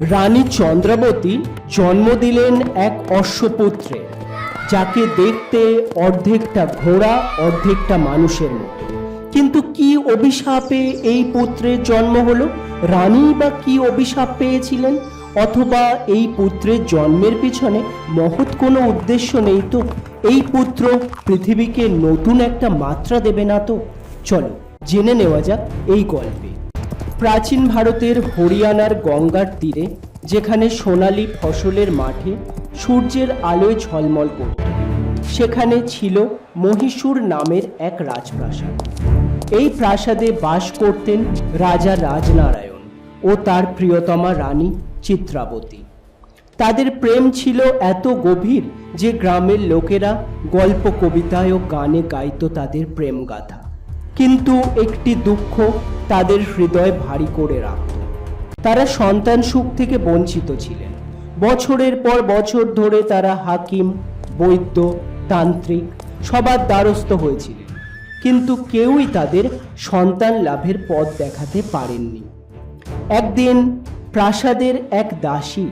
রানী চন্দ্রাবতী জন্ম দিলেন এক অশ্বপুত্রে, যাকে দেখতে অর্ধেকটা ঘোড়া, অর্ধেকটা মানুষের মতো। কিন্তু কি অভিশাপে এই পুত্রের জন্ম হলো? রানী বা কি অভিশাপ পেয়েছিলেন? অথবা এই পুত্রের জন্মের পিছনে মহৎ কোনো উদ্দেশ্য নেই তো? এই পুত্র পৃথিবীকে নতুন একটা মাত্রা দেবে না তো? চলো, জেনে নেওয়া যাক এই গল্পে। প্রাচীন ভারতের হরিয়ানার গঙ্গার তীরে, যেখানে সোনালি ফসলের মাঠে সূর্যের আলোয় ঝলমল করত। সেখানে ছিল মহীশূর নামের এক রাজপ্রাসাদ। এই প্রাসাদে বাস করতেন রাজা রাজনারায়ণ ও তার প্রিয়তমা রানী চিত্রাবতী। তাদের প্রেম ছিল এত গভীর যে গ্রামের লোকেরা গল্প, কবিতায় ও গানে গাইত তাদের প্রেম গাথা কিন্তু একটি দুঃখ তাদের হৃদয় ভারী করে রাখত তারা সন্তান সুখ থেকে বঞ্চিত ছিলেন। বছরের পর বছর ধরে তারা হাকিম, বৈদ্য, তান্ত্রিক সবার দ্বারস্থ হয়েছিলেন। কিন্তু কেউই তাদের সন্তান লাভের পথ দেখাতে পারেননি। একদিন প্রাসাদের এক দাসী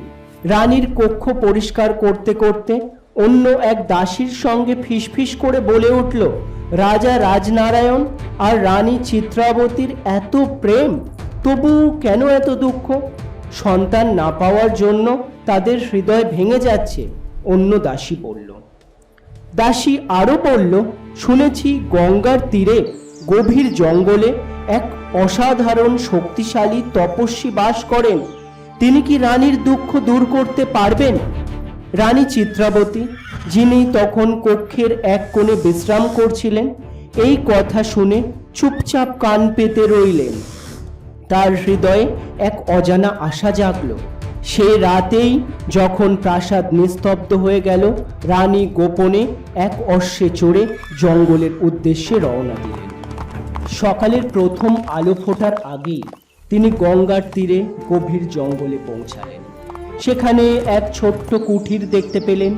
রানীর কক্ষ পরিষ্কার করতে করতে অন্য এক দাসীর সঙ্গে ফিসফিস করে বলে উঠল রাজা রাজনারায়ণ আর রানী চিত্রাবতীর এত প্রেম, তবু কেন এত দুঃখ? সন্তান না পাওয়ার জন্য তাদের হৃদয় ভেঙে যাচ্ছে, অন্য দাসী বলল। দাসী আরও বলল, শুনেছি গঙ্গার তীরে, গভীর জঙ্গলে এক অসাধারণ শক্তিশালী তপস্বী বাস করেন। তিনি কি রানীর দুঃখ দূর করতে পারবেন? রানী চিত্রাবতী যিনি তখন কক্ষের এক কোণে বিশ্রাম করছিলেন, এই কথা শুনে চুপচাপ কান পেতে রইলেন। তার হৃদয়ে এক অজানা আশা জাগল। সে রাতেই যখন প্রাসাদ নিস্তব্ধ হয়ে গেল, রানী গোপনে এক অশ্বে চড়ে জঙ্গলের উদ্দেশ্যে রওনা দিলেন। সকালের প্রথম আলো ফোটার আগেই তিনি গঙ্গার তীরে গভীর জঙ্গলে পৌঁছালেন। সেখানে এক ছোট্ট কুঠির দেখতে পেলেন।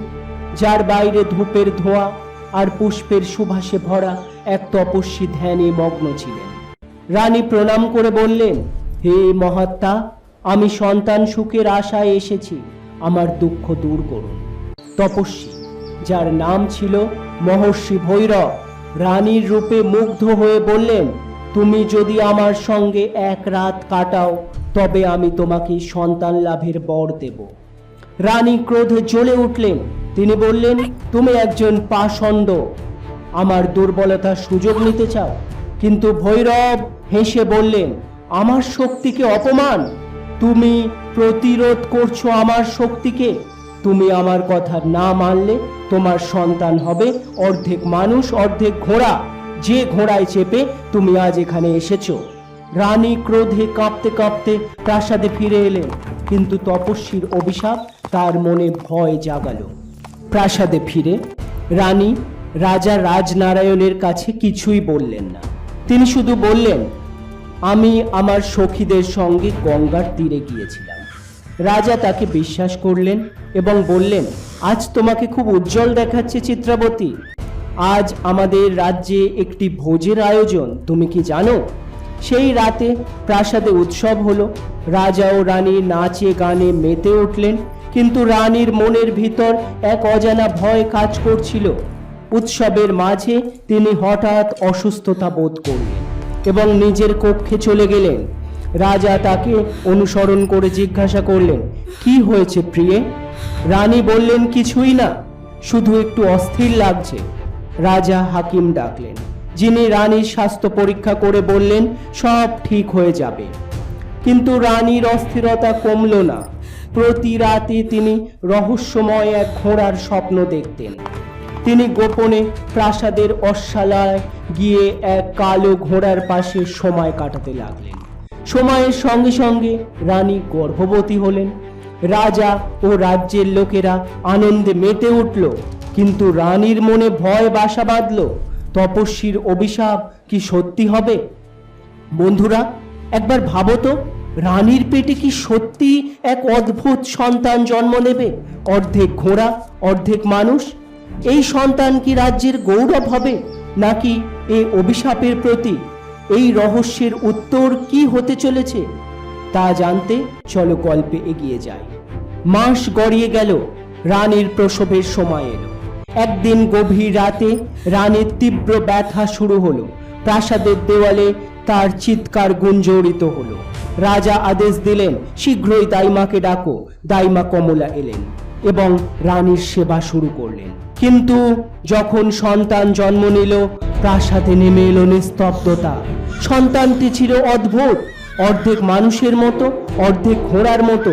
যার বাইরে ধূপের ধোঁয়া আর পুষ্পের সুবাসে ভরা এক তপস্বী ধ্যানে মগ্ন ছিলেন। রানী প্রণাম করে বললেন, হে মহাত্মা, আমি সন্তান সুখের আশায় এসেছি, আমার দুঃখ দূর করুন। তপস্বী, যার নাম ছিল মহর্ষি ভৈরব, রানীর রূপে মুগ্ধ হয়ে বললেন, তুমি যদি আমার সঙ্গে এক রাত কাটাও, তবে আমি তোমাকে সন্তান লাভের বর দেব। রানী ক্রোধে জ্বলে উঠলেন তিনি বললেন, তুমি একজন পাষণ্ড। আমার দুর্বলতার সুযোগ নিতে চাও। কিন্তু ভৈরব হেসে বললেন, আমার শক্তিকে অপমান? তুমি প্রতিরোধ করছ আমার শক্তিকে। তুমি আমার কথা না মানলে তোমার সন্তান হবে অর্ধেক মানুষ, অর্ধেক ঘোড়া। যে ঘোড়ায় চেপে তুমি আজ এখানে এসেছ। রানী ক্রোধে কাঁপতে কাঁপতে প্রাসাদে ফিরে এলেন, কিন্তু তপস্বীর অভিশাপ তার মনে ভয় জাগালো। প্রাসাদে ফিরে রানী রাজা রাজনারায়ণের কাছে কিছুই বললেন না। তিনি শুধু বললেন, আমি আমার সখীদের সঙ্গে গঙ্গার তীরে গিয়েছিলাম। রাজা তাকে বিশ্বাস করলেন এবং বললেন, আজ তোমাকে খুব উজ্জ্বল দেখাচ্ছে চিত্রাবতী। আজ আমাদের রাজ্যে একটি ভোজের আয়োজন, তুমি কি জানো? সেই রাতে প্রাসাদে উৎসব হলো। রাজা ও রানী নাচে গানে মেতে উঠলেন। কিন্তু রানীর মনের ভিতর এক অজানা ভয় কাজ করছিল। উৎসবের মাঝে তিনি হঠাৎ অসুস্থতা বোধ করলেন এবং নিজের কক্ষে চলে গেলেন। রাজা তাকে অনুসরণ করে জিজ্ঞাসা করলেন, কি হয়েছে প্রিয়ে? রানী বললেন, কিছুই না, শুধু একটু অস্থির লাগছে। রাজা হাকিম ডাকলেন, যিনি রানীর স্বাস্থ্য পরীক্ষা করে বললেন, সব ঠিক হয়ে যাবে। কিন্তু রানীর অস্থিরতা কমল না। প্রতি রাতে তিনি রহস্যময় এক ঘোড়ার স্বপ্ন দেখতেন। তিনি গোপনে প্রাসাদের অশ্বালায় গিয়ে এক কালো ঘোড়ার পাশে সময় কাটাতে লাগলেন। সময়ের সঙ্গে সঙ্গে রানী গর্ভবতী হলেন। রাজা ও রাজ্যের লোকেরা আনন্দে মেতে উঠল, কিন্তু রানীর মনে ভয় বাসা বাঁধল, তপস্বীর অভিশাপ কি সত্যি হবে? বন্ধুরা, একবার ভাবো তো। রানীর পেটে কি সত্যি এক অদ্ভুত সন্তান জন্ম নেবে? অর্ধেক ঘোড়া, অর্ধেক মানুষ? এই সন্তান কি রাজ্যের গৌরব হবে, নাকি এই অভিশাপের প্রতি এই রহস্যের উত্তর কি হতে চলেছে? তা জানতে চলো গল্পে এগিয়ে যাই। মাস গড়িয়ে গেল, রানীর প্রসবের সময় এলো। একদিন গভীর রাতে রানীর তীব্র ব্যথা শুরু হলো। প্রাসাদের দেওয়ালে তার চিৎকার গুঞ্জরিত হলো। রাজা আদেশ দিলেন, শীঘ্রই দাইমাকে ডাকো। দাইমা কমলা এলেন এবং রানীর সেবা শুরু করলেন। কিন্তু যখন সন্তান জন্ম নিল, প্রাসাদে নেমে এলো নিস্তব্ধতা। সন্তানটি ছিল অদ্ভুত, অর্ধেক মানুষের মতো, অর্ধেক ঘোড়ার মতো।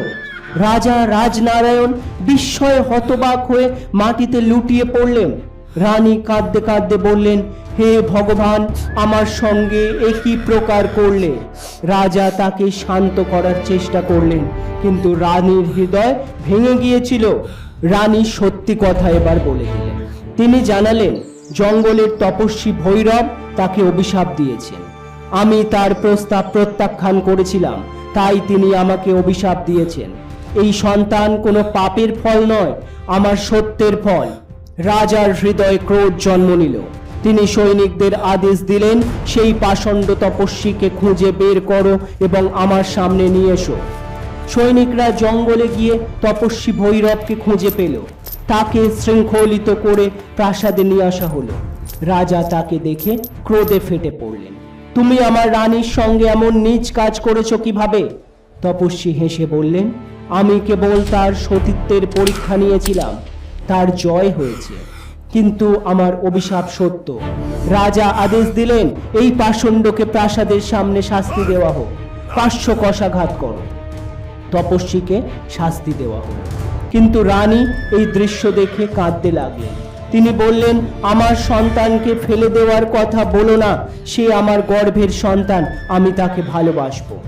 রাজা রাজনারায়ণ বিস্ময়ে হতবাক হয়ে মাটিতে লুটিয়ে পড়লেন। রানী কাঁদতে কাঁদতে বললেন, হে ভগবান, আমার সঙ্গে একই প্রকার করলে। রাজা তাকে শান্ত করার চেষ্টা করলেন, কিন্তু রানীর হৃদয় ভেঙে গিয়েছিল। রানী সত্যি কথা এবার বলে দিলেন। তিনি জানালেন, জঙ্গলের তপস্বী ভৈরব তাকে অভিশাপ দিয়েছেন। আমি তার প্রস্তাব প্রত্যাখ্যান করেছিলাম, তাই তিনি আমাকে অভিশাপ দিয়েছেন। এই সন্তান কোনো পাপের ফল নয়, আমার সত্যের ফল। রাজার হৃদয়ে ক্রোধ জন্ম নিল। তিনি সৈনিকদের আদেশ দিলেন, সেই পাষণ্ড তপস্বীকে খুঁজে বের করো এবং আমার সামনে নিয়ে এসো। সৈনিকরা জঙ্গলে গিয়ে তপস্বী ভৈরবকে খুঁজে পেল। তাকে শৃঙ্খলিত করে প্রাসাদে নিয়ে আসা হলো। রাজা তাকে দেখে ক্রোধে ফেটে পড়লেন। তুমি আমার রানীর সঙ্গে এমন নিজ কাজ করেছ কীভাবে? তপস্বী হেসে বললেন, আমি কেবল তার সতীত্বের পরীক্ষা নিয়েছিলাম। তার জয় হয়েছে। কিন্তু আমার অভিশাপ সত্য। রাজা আদেশ দিলেন, এই পাষণ্ডকে প্রাসাদের সামনে শাস্তি দেওয়া হোক। পাঁচশো কষাঘাত করো। তপস্বীকে শাস্তি দেওয়া হোক। কিন্তু রানী এই দৃশ্য দেখে কাঁদতে লাগলেন। তিনি বললেন, আমার সন্তানকে ফেলে দেওয়ার কথা বলো না। সে আমার গর্ভের সন্তান, আমি তাকে ভালোবাসবো।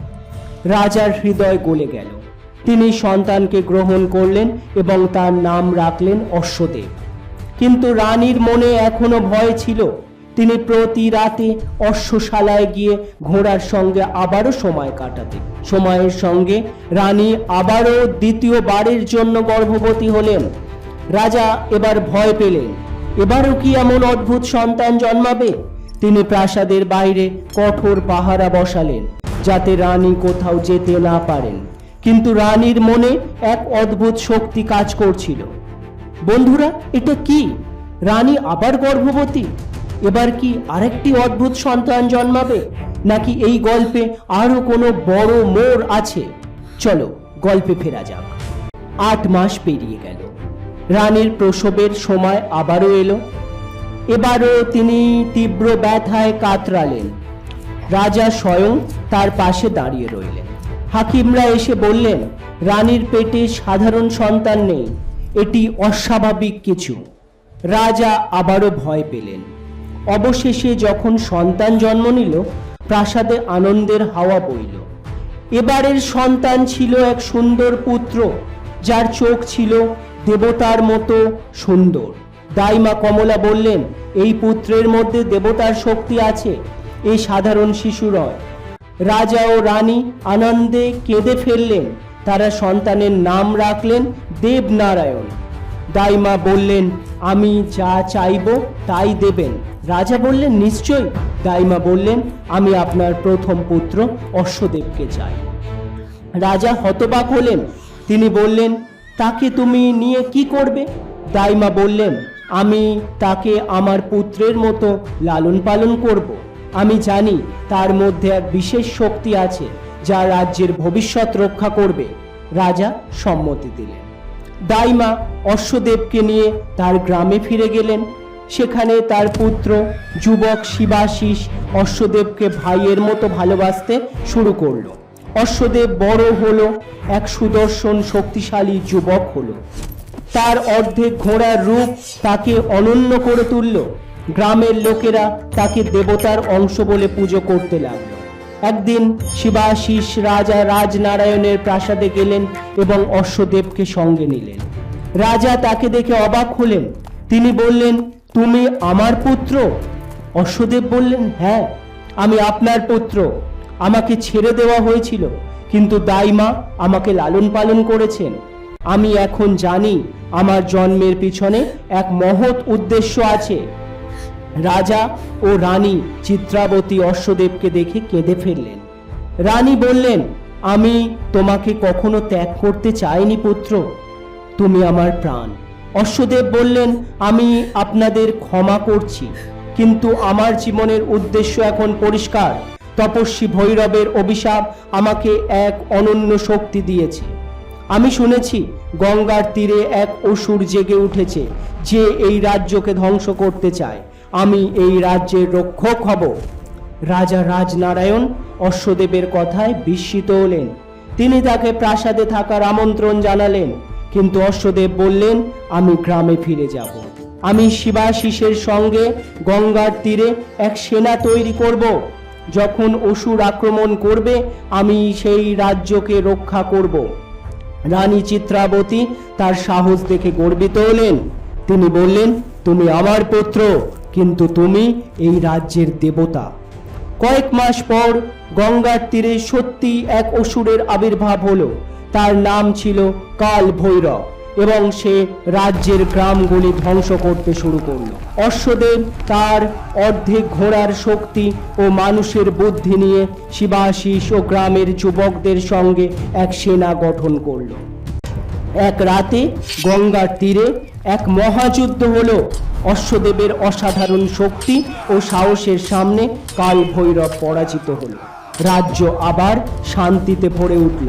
রাজার হৃদয় গলে গেল। তিনি সন্তানকে গ্রহণ করলেন এবং তার নাম রাখলেন অশ্বদেব। কিন্তু রানীর মনে এখনও ভয় ছিল। তিনি প্রতি রাতে অশ্বশালায় গিয়ে ঘোড়ার সঙ্গে আবারও সময় কাটাতেন। সময়ের সঙ্গে রানী আবারও দ্বিতীয়বারের জন্য গর্ভবতী হলেন। রাজা এবার ভয় পেলেন। এবারও কি এমন অদ্ভুত সন্তান জন্মাবে? তিনি প্রাসাদের বাইরে কঠোর পাহারা বসালেন, যাতে রানী কোথাও যেতে না পারেন। কিন্তু রানীর মনে এক অদ্ভুত শক্তি কাজ করছিল। বন্ধুরা, এটা কি? রানী আবার গর্ভবতী? এবার কি আরেকটি অদ্ভুত সন্তান জন্মাবে? নাকি এই গল্পে আরও কোনো বড় মোড় আছে? চলো, গল্পে ফেরা যাক। আট মাস পেরিয়ে গেল। রানীর প্রসবের সময় আবারও এলো। এবারও তিনি তীব্র ব্যথায় কাতরালেন। রাজা স্বয়ং তার পাশে দাঁড়িয়ে রইলেন। হাকিমরা এসে বললেন, রানীর পেটে সাধারণ সন্তান নেই, এটি অস্বাভাবিক কিছু। রাজা আবারও ভয় পেলেন। অবশেষে যখন সন্তান জন্ম নিল, প্রাসাদে আনন্দের হাওয়া বইল। এবারের সন্তান ছিল এক সুন্দর পুত্র, যার চোখ ছিল দেবতার মতো সুন্দর। দাইমা কমলা বললেন, এই পুত্রের মধ্যে দেবতার শক্তি আছে এই সাধারণ শিশু নয়। রাজা ও রানী আনন্দে কেঁদে ফেললেন। তারা সন্তানের নাম রাখলেন দেবনারায়ণ। দাইমা বললেন, আমি যা চাইব তাই দেবেন। রাজা বললেন, নিশ্চয়ই। দাইমা বললেন, আমি আপনার প্রথম পুত্র অশ্বদেবকে চাই। রাজা হতবাক হলেন। তিনি বললেন, তাকে তুমি নিয়ে কি করবে? দাইমা বললেন, আমি তাকে আমার পুত্রের মতো লালন পালন করব। আমি জানি তার মধ্যে এক বিশেষ শক্তি আছে, যা রাজ্যের ভবিষ্যৎ রক্ষা করবে, রাজা সম্মতি দিলেন। দাইমা অশ্বদেবকে নিয়ে তার গ্রামে ফিরে গেলেন। সেখানে তার পুত্র যুবক শিবাশিস অশ্বদেবকে ভাইয়ের মতো ভালোবাসতে শুরু করল। অশ্বদেব বড় হলো, এক সুদর্শন শক্তিশালী যুবক হলো। তার অর্ধেক ঘোড়ার রূপ তাকে অনন্য করে তুলল। গ্রামের লোকেরা তাকে দেবতার অংশ বলে পুজো করতে লাগল। একদিন শিবাশিস রাজা রাজনারায়ণের প্রাসাদে গেলেন এবং অশ্বদেবকে সঙ্গে নিলেন। রাজা তাকে দেখে অবাক হলেন। তিনি বললেন, তুমি আমার পুত্র? অশ্বদেব বললেন হ্যাঁ আমি আপনার পুত্র। আমাকে ছেড়ে দেওয়া হয়েছিল, কিন্তু দাইমা আমাকে লালন পালন করেছেন। আমি এখন জানি আমার জন্মের পিছনে এক মহৎ উদ্দেশ্য আছে। রাজা ও রানী চিত্রাবতী অশ্বদেবকে দেখে কেঁদে ফেললেন। রানী বললেন, আমি তোমাকে কখনো ত্যাগ করতে চাইনি, পুত্র। তুমি আমার প্রাণ। অশ্বদেব বললেন, আমি আপনাদের ক্ষমা করছি, কিন্তু আমার জীবনের উদ্দেশ্য এখন পরিষ্কার। তপস্বী ভৈরবের অভিশাপ আমাকে এক অনন্য শক্তি দিয়েছে। আমি শুনেছি, গঙ্গার তীরে এক অসুর জেগে উঠেছে, যে এই রাজ্যকে ধ্বংস করতে চায়। আমি এই রাজ্যের রক্ষক হব। রাজা রাজনারায়ণ অশ্বদেবের কথায় বিস্মিত হলেন। তিনি তাকে প্রাসাদে থাকার আমন্ত্রণ জানালেন। কিন্তু অশ্বদেব বললেন, আমি গ্রামে ফিরে যাব। আমি শিবাশিসের সঙ্গে গঙ্গার তীরে এক সেনা তৈরি করব। যখন অসুর আক্রমণ করবে, আমি সেই রাজ্যকে রক্ষা করব রানী চিত্রাবতী তার সাহস দেখে গর্বিত হলেন। তিনি বললেন, তুমি আমার পুত্র। কিন্তু তুমি এই রাজ্যের দেবতা। কয়েক মাস পর গঙ্গার তীরে সত্যি এক অসুরের আবির্ভাব হলো। তার নাম ছিল কাল ভৈরব এবং সে রাজ্যের গ্রামগুলি ধ্বংস করতে শুরু করল। অশ্বদেব তার অর্ধেক ঘোড়ার শক্তি ও মানুষের বুদ্ধি নিয়ে শিবাশিস ও গ্রামের যুবকদের সঙ্গে এক সেনা গঠন করল। এক রাতে গঙ্গার তীরে এক মহাযুদ্ধ হলো। অশ্বদেবের অসাধারণ শক্তি ও সাহসের সামনে কাল ভৈরব পরাজিত হলো। রাজ্য আবার শান্তিতে ভরে উঠল।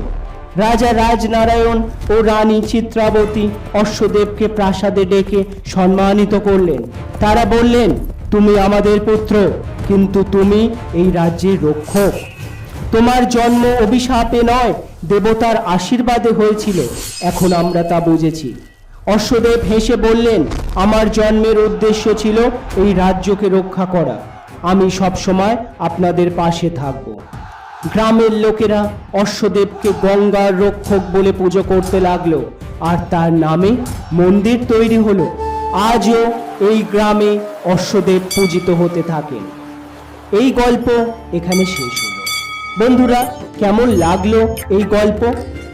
রাজা রাজনারায়ণ ও রানী চিত্রাবতী অশ্বদেবকে প্রাসাদে ডেকে সম্মানিত করলেন। তারা বললেন, তুমি আমাদের পুত্র, কিন্তু তুমি এই রাজ্যের রক্ষক। তোমার জন্ম অভিশাপে নয়, দেবতার আশীর্বাদে হয়েছিল। এখন আমরা তা বুঝেছি। অশ্বদেব হেসে বললেন, আমার জন্মের উদ্দেশ্য ছিল এই রাজ্যকে রক্ষা করা। আমি সবসময় আপনাদের পাশে থাকব। গ্রামের লোকেরা অশ্বদেবকে গঙ্গার রক্ষক বলে পুজো করতে লাগল, আর তার নামে মন্দির তৈরি হলো। আজও এই গ্রামে অশ্বদেব পূজিত হতে থাকেন। এই গল্প এখানে শেষ হলো। বন্ধুরা, কেমন লাগল এই গল্প?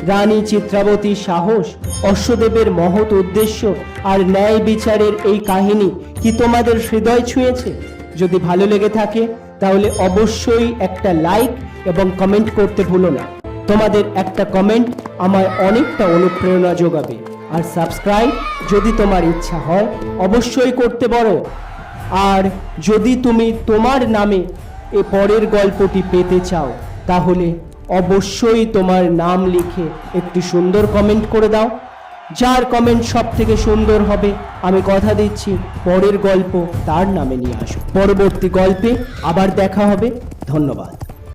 রানী চিত্রাবতীর সাহস, অশ্বদেবের মহৎ উদ্দেশ্য আর ন্যায় বিচারের এই কাহিনী কি তোমাদের হৃদয় ছুঁয়েছে? যদি ভালো লেগে থাকে, তাহলে অবশ্যই একটা লাইক এবং কমেন্ট করতে ভুলো না। তোমাদের একটা কমেন্ট আমায় অনেকটা অনুপ্রেরণা যোগাবে। আর সাবস্ক্রাইব যদি তোমার ইচ্ছা হয়, অবশ্যই করতে পারো। আর যদি তুমি তোমার নামে এ পরের গল্পটি পেতে চাও, তাহলে অবশ্যই তোমার নাম লিখে একটি সুন্দর কমেন্ট করে দাও। যার কমেন্ট সব থেকে সুন্দর হবে, আমি কথা দিচ্ছি পরের গল্প তার নামে নিয়ে আসো। পরবর্তী গল্পে আবার দেখা হবে। ধন্যবাদ।